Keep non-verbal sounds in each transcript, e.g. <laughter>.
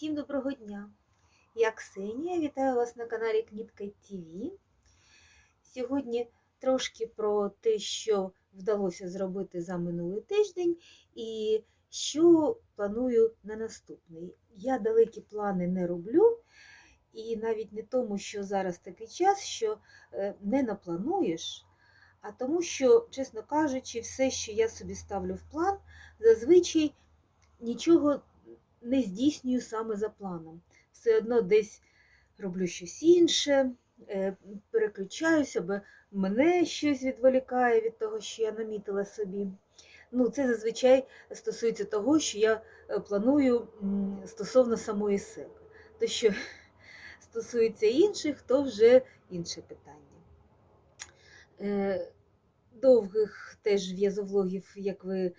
Всім доброго дня! Я Ксенія, вітаю вас на каналі Кніпка ТВ. Сьогодні трошки про те, що вдалося зробити за минулий тиждень, і що планую на наступний. Я далекі плани не роблю, і навіть не тому, що зараз такий час, що е, не наплануєш, а тому, що, чесно кажучи, все, що я собі ставлю в план, зазвичай нічого не здійснюю саме за планом. Все одно десь роблю щось інше, е, переключаюся, бо мене щось відволікає від того, що я намітила собі. Ну, Це зазвичай стосується того, що я е, планую стосовно самої себе. То, що <laughs> стосується інших, то вже інше питання. Е, Довгих теж в'язовлогів, як ви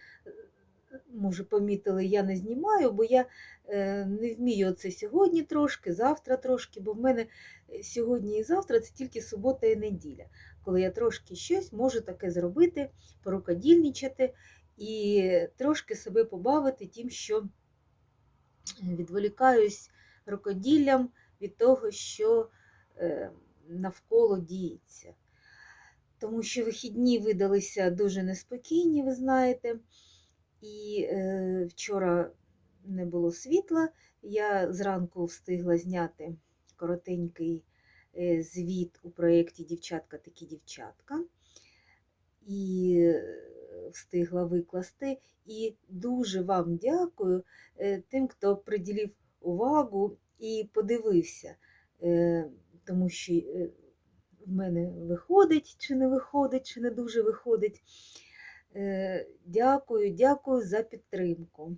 може помітили, я не знімаю, бо я е, не вмію це сьогодні трошки, завтра трошки, бо в мене е, сьогодні і завтра це тільки субота і неділя, коли я трошки щось можу таке зробити, порукодільничати і трошки себе побавити тим, що відволікаюсь рукоділлям від того, що е, навколо діється. Тому що вихідні видалися дуже неспокійні, ви знаєте. І е, вчора не було світла. Я зранку встигла зняти коротенький е, звіт у проєкті Дівчатка такі дівчатка. І е, встигла викласти. І дуже вам дякую е, тим, хто приділив увагу і подивився, тому що в мене виходить, чи не виходить, чи не дуже виходить. Е, Дякую, дякую за підтримку.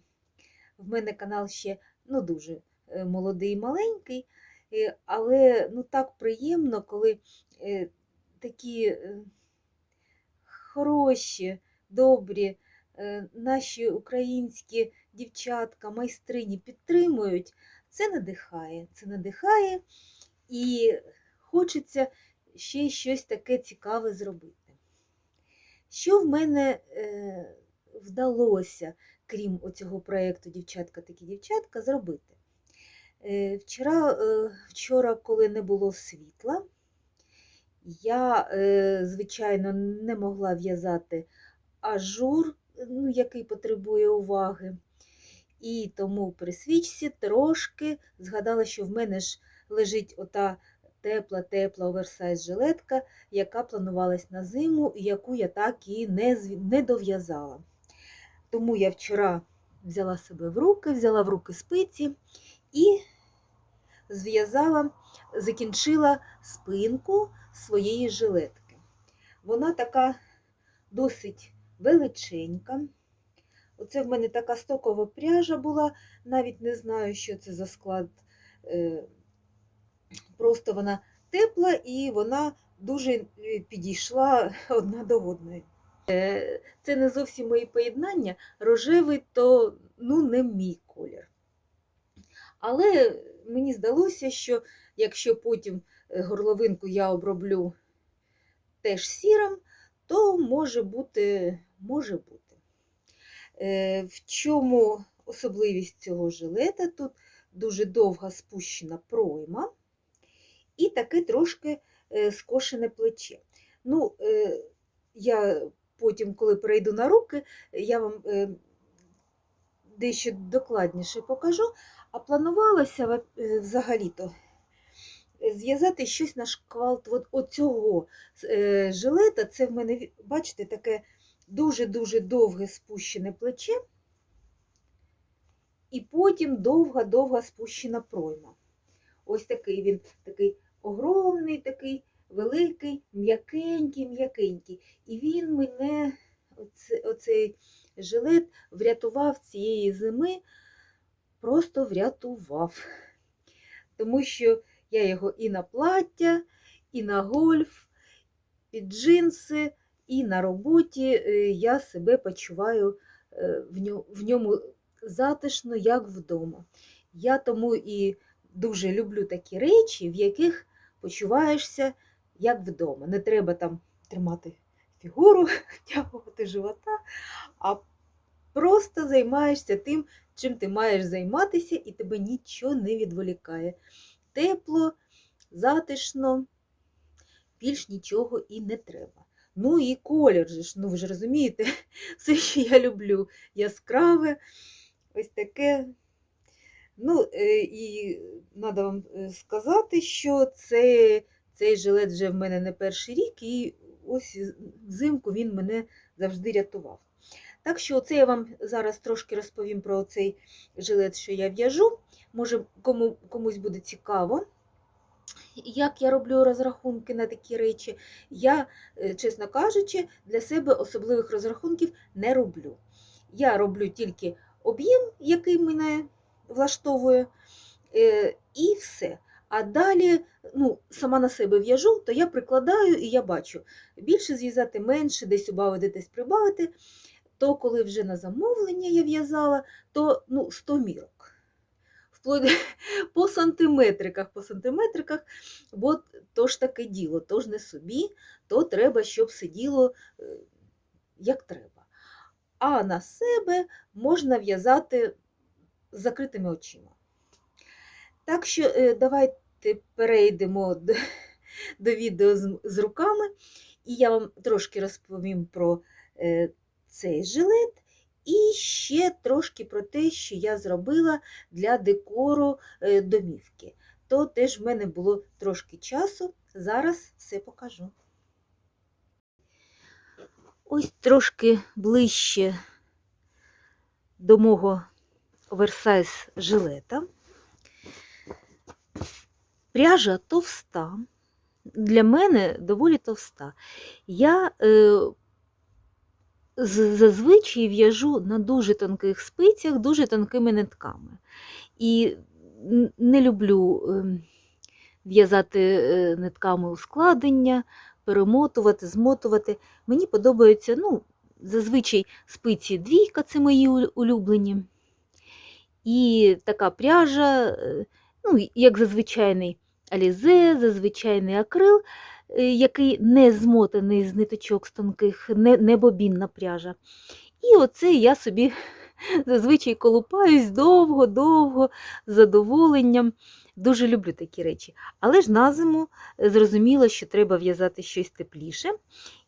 В мене канал ще ну, дуже е, молодий і маленький, е, але ну, так приємно, коли такі хороші, добрі наші українські дівчатка, майстрині підтримують. Це надихає, це надихає і хочеться ще щось таке цікаве зробити. Що в мене е, вдалося, крім оцього проєкту Дівчатка такі дівчатка, зробити? Е, вчора, е, вчора, коли не було світла, я, е, звичайно, не могла в'язати ажур, ну, який потребує уваги. І тому при свічці трошки згадала, що в мене ж лежить ота тепла-тепла оверсайз жилетка, яка планувалась на зиму, і яку я так і не, не дов'язала. Тому я вчора взяла себе в руки, взяла в руки спиці і зв'язала, закінчила спинку своєї жилетки. Вона така досить величенька. Оце в мене така стокова пряжа була, навіть не знаю, що це за склад. Е, Просто вона тепла і вона дуже підійшла <laughs> одна до одної. Е, Це не зовсім мої поєднання. Рожевий то ну, не мій колір. Але мені здалося, що якщо потім горловинку я оброблю теж сірим, то може бути, може бути. Е, В чому особливість цього жилета? Тут дуже довга спущена пройма і таке трошки е, скошене плече. Ну, е, я потім, коли перейду на руки, я вам е, дещо докладніше покажу, а планувалося взагалі-то зв'язати щось на шквалт от оцього жилета. Це в мене, бачите, таке дуже-дуже довге спущене плече, і потім довга-довга спущена пройма. Ось такий він такий огромний, такий великий, м'якенький, м'якенький. І він мене, оце, оцей жилет, врятував цієї зими, просто врятував. Тому що я його і на плаття, і на гольф, під джинси, і на роботі я себе почуваю в ньому затишно, як вдома. Я тому і дуже люблю такі речі, в яких почуваєшся як вдома. Не треба там тримати фігуру, <laughs> тягувати живота, а просто займаєшся тим, чим ти маєш займатися, і тебе нічого не відволікає. Тепло, затишно, більш нічого і не треба. Ну і колір же ж, ну ви ж розумієте, <laughs> все, що я люблю, яскраве, ось таке. Ну, е, і треба вам е, сказати, що це, цей жилет вже в мене не перший рік, і ось взимку він мене завжди рятував. Так що це я вам зараз трошки розповім про цей жилет, що я в'яжу. Може, кому, комусь буде цікаво, як я роблю розрахунки на такі речі. Я, е, чесно кажучи, для себе особливих розрахунків не роблю. Я роблю тільки об'єм, який мене влаштовує, е, і все. А далі, ну, сама на себе в'яжу, то я прикладаю і я бачу, більше зв'язати, менше, десь убавити, десь прибавити. То коли вже на замовлення я в'язала, то ну, 100 мірок. Вплоть <laughs> по сантиметриках, по сантиметриках, бо то ж таке діло, то ж не собі, то треба, щоб сиділо е, як треба. А на себе можна в'язати з закритими очима. Так що е, давайте перейдемо до, до відео з, з руками, і я вам трошки розповім про е, цей жилет. І ще трошки про те, що я зробила для декору е, домівки. То теж в мене було трошки часу. Зараз все покажу. Ось трошки ближче до мого оверсайз жилета. Пряжа товста. Для мене доволі товста. Я е, зазвичай в'яжу на дуже тонких спицях, дуже тонкими нитками. І не люблю ем, в'язати е, нитками ускладнення, перемотувати, змотувати. Мені подобаються, ну, зазвичай спиці двійка, це мої улюблені. І така пряжа, е, ну, як зазвичайний алізе, зазвичайний акрил, е, який не змотаний з ниточок з тонких, не, не бобінна пряжа. І оце я собі <laughs> зазвичай колупаюсь довго-довго, з задоволенням. Дуже люблю такі речі. Але ж на зиму е, зрозуміло, що треба в'язати щось тепліше.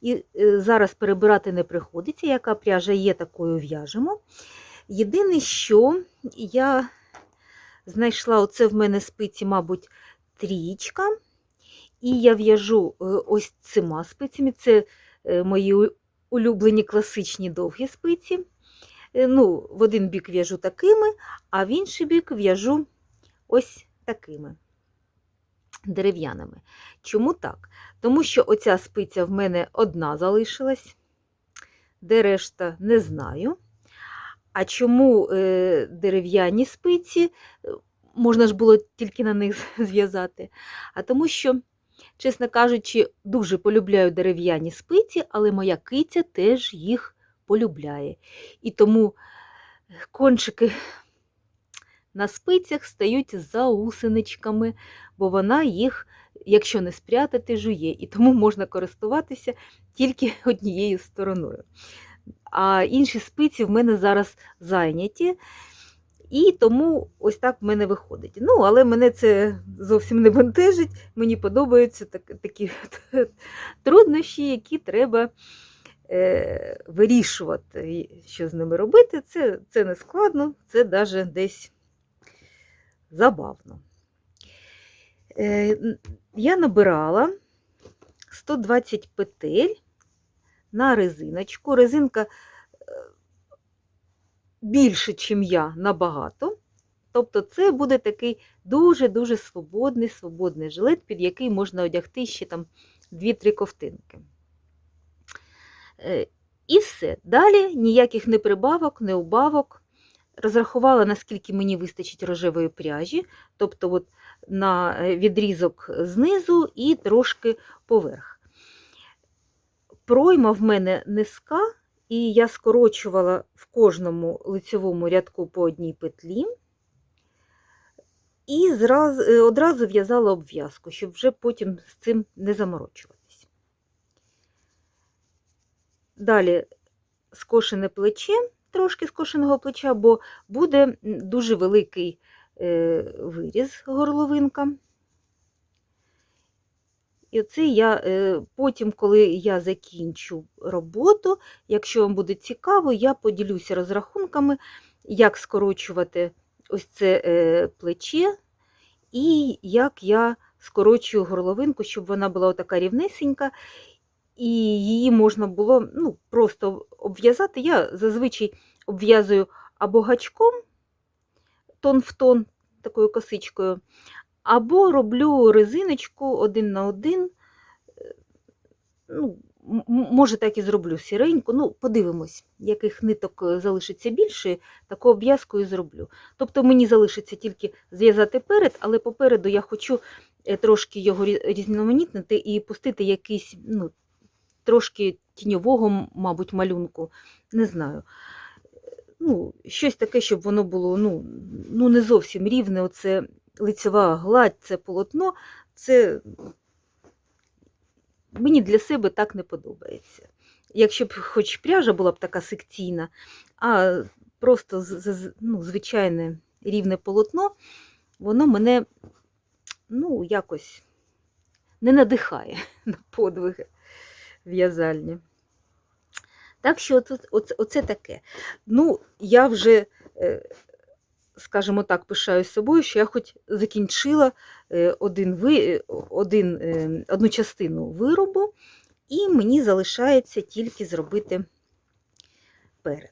І е, зараз перебирати не приходиться, яка пряжа є, такою в'яжемо. Єдине, що я знайшла оце в мене спиці, мабуть, трічка. І я в'яжу е, ось цими спицями. Це е, мої улюблені класичні довгі спиці. Е, Ну, в один бік в'яжу такими, а в інший бік в'яжу ось такими дерев'яними. Чому так? Тому що оця спиця в мене одна залишилась, де решта не знаю. А чому е, дерев'яні спиці? Е, Можна ж було тільки на них <laughs> зв'язати. А тому що, чесно кажучи, дуже полюбляю дерев'яні спиці, але моя киця теж їх полюбляє. І тому кончики на спицях стають заусеничками, бо вона їх, якщо не спрятати, жує. І тому можна користуватися тільки <laughs> однією стороною. А інші спиці в мене зараз зайняті. І тому ось так в мене виходить. Ну, але мене це зовсім не бентежить. Мені подобаються так, такі <laughs> труднощі, які треба е, вирішувати, що з ними робити. Це, це не складно, це навіть десь забавно. Е, я набирала 120 петель на резиночку. Резинка е, більше, ніж я, набагато. Тобто це буде такий дуже-дуже свободний, свободний жилет, під який можна одягти ще там 2-3 ковтинки. Е, І все. Далі ніяких не прибавок, не убавок. Розрахувала, наскільки мені вистачить рожевої пряжі, тобто от на е, відрізок знизу і трошки поверх. Пройма в мене низька, і я скорочувала в кожному лицьовому рядку по одній петлі. І зраз, е, одразу в'язала обв'язку, щоб вже потім з цим не заморочуватись. Далі скошене плече трошки скошеного плеча, бо буде дуже великий е, виріз горловинка. І оце я е, потім, коли я закінчу роботу, якщо вам буде цікаво, я поділюся розрахунками, як скорочувати ось це е, плече, і як я скорочую горловинку, щоб вона була така рівнесенька, і її можна було ну, просто обв'язати. Я зазвичай обв'язую або гачком тон в тон, такою косичкою, або роблю резиночку один на один. Е, Ну, може, так і зроблю сіреньку. Ну, подивимось, яких ниток е, залишиться більше, таку обв'язку і зроблю. Тобто мені залишиться тільки зв'язати перед, але попереду я хочу е, трошки його різноманітнити і пустити якийсь, ну, трошки тіньового, мабуть, малюнку. Не знаю. Ну, щось таке, щоб воно було ну, ну, не зовсім рівне. Оце лицева гладь, це полотно, це мені для себе так не подобається. Якщо б хоч пряжа була б така секційна, а просто ну, звичайне рівне полотно, воно мене ну, якось не надихає <laughs> на подвиги в'язальні. Так що оце, оце, оце таке. Ну, я вже, е, скажімо так, пишаюсь собою, що я хоч закінчила е, один, е, один, е, одну частину виробу, і мені залишається тільки зробити перед.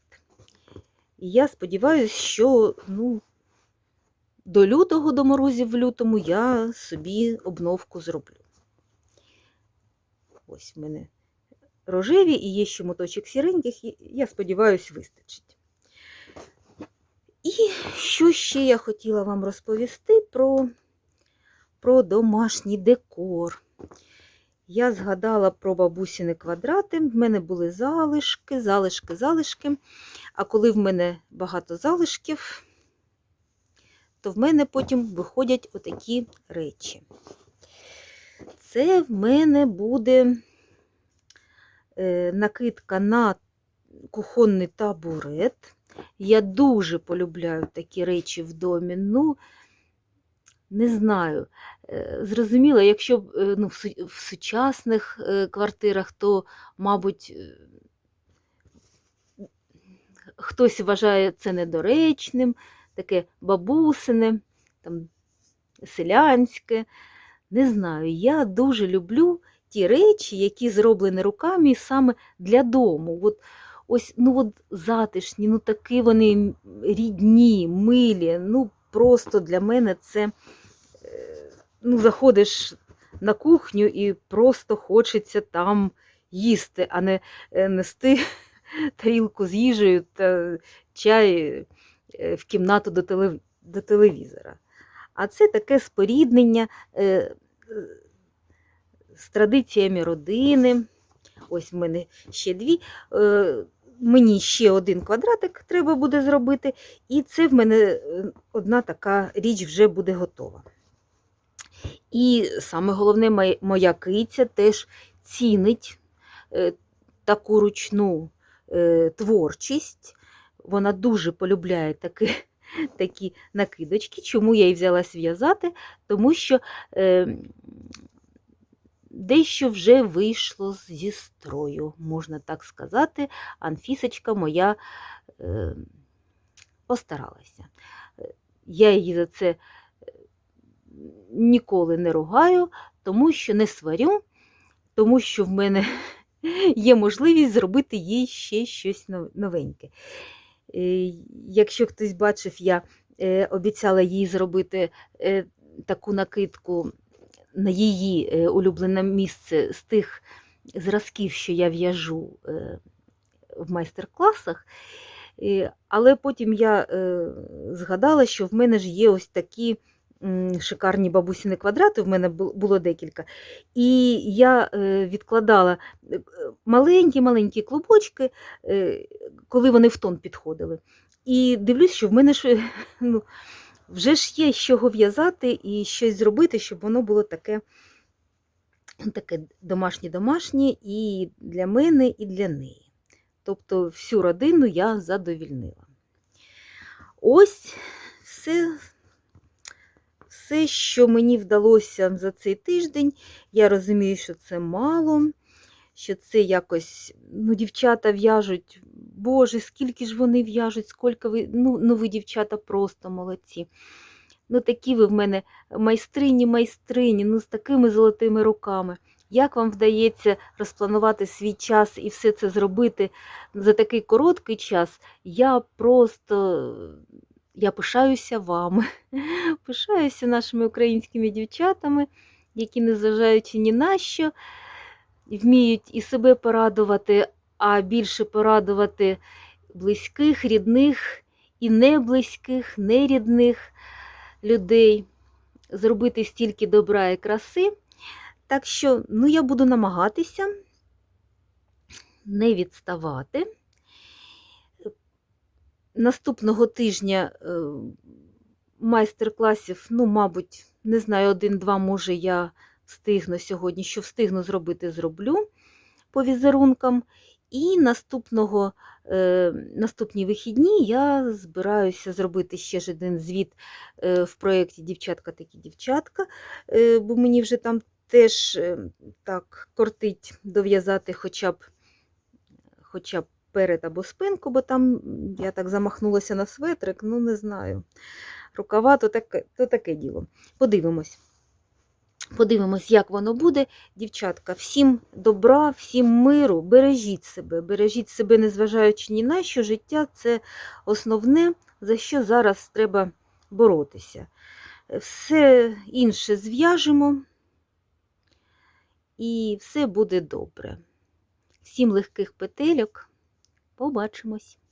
І я сподіваюся, що ну, до лютого, до морозів в лютому, я собі обновку зроблю. Ось в мене рожеві і є ще моточок сіреньких, і я сподіваюся, вистачить. І що ще я хотіла вам розповісти про, про домашній декор. Я згадала про бабусіни квадрати. В мене були залишки, залишки, залишки. А коли в мене багато залишків, то в мене потім виходять отакі речі. Це в мене буде е, накидка на кухонний табурет. Я дуже полюбляю такі речі в домі. Ну, не знаю. Е, Зрозуміло, якщо е, ну, в сучасних е, квартирах, то, мабуть, хтось вважає це недоречним, таке бабусине, там, селянське. Не знаю, я дуже люблю ті речі, які зроблені руками саме для дому. От, ось ну от затишні, ну такі вони рідні, милі. Ну просто для мене це е, ну, заходиш на кухню і просто хочеться там їсти, а не е, нести <laughs> тарілку з їжею та чай е, в кімнату до, телев... до телевізора. А це таке споріднення з традиціями родини. Ось в мене ще дві. Мені ще один квадратик треба буде зробити, і це в мене е, одна така річ вже буде готова. І саме головне, моя- киця теж цінить е, таку ручну е, творчість. Вона дуже полюбляє такі, такі накидочки. Чому я і взялась в'язати? Тому що е, дещо вже вийшло зі строю, можна так сказати. Анфісочка моя е, постаралася. Я її за це е, ніколи не ругаю, тому що не сварю, тому що в мене <laughs> є можливість зробити їй ще щось новеньке. Е, Якщо хтось бачив, я е, обіцяла їй зробити таку накидку на її е, улюблене місце з тих зразків, що я в'яжу е, в майстер-класах. Але потім я е, згадала, що в мене ж є ось такі шикарні бабусіни квадрати, в мене було декілька. І я відкладала маленькі-маленькі клубочки, коли вони в тон підходили. І дивлюсь, що в мене ж <laughs> ну, вже ж є з чого в'язати і щось зробити, щоб воно було таке, таке домашнє-домашнє і для мене, і для неї. Тобто всю родину я задовільнила. Ось все, все, що мені вдалося за цей тиждень. Я розумію, що це мало, що це якось, ну, дівчата в'яжуть, Боже, скільки ж вони в'яжуть, скільки ви, ну, ну ви, дівчата, просто молодці. Ну, такі ви в мене майстрині, майстрині, ну, з такими золотими руками. Як вам вдається розпланувати свій час і все це зробити за такий короткий час? Я просто я пишаюся вами, <laughs> пишаюся нашими українськими дівчатами, які, незважаючи ні на що, вміють і себе порадувати, а більше порадувати близьких, рідних і неблизьких, нерідних людей, зробити стільки добра і краси. Так що, ну, я буду намагатися не відставати. Наступного тижня е, майстер-класів, ну, мабуть, не знаю, один-два, може, я встигну сьогодні, що встигну зробити, зроблю по візерункам. І наступного, е, наступні вихідні я збираюся зробити ще ж один звіт е, в проєкті Дівчатка такі дівчатка, е, бо мені вже там теж е, так кортить дов'язати хоча б, хоча б перед або спинку, бо там я так замахнулася на светрик, ну не знаю. Рукава то таке, то таке діло. Подивимось. Подивимось, як воно буде. Дівчатка, всім добра, всім миру, бережіть себе, бережіть себе, незважаючи ні на що, життя це основне, за що зараз треба боротися. Все інше зв'яжемо, і все буде добре. Всім легких петельок. Побачимось!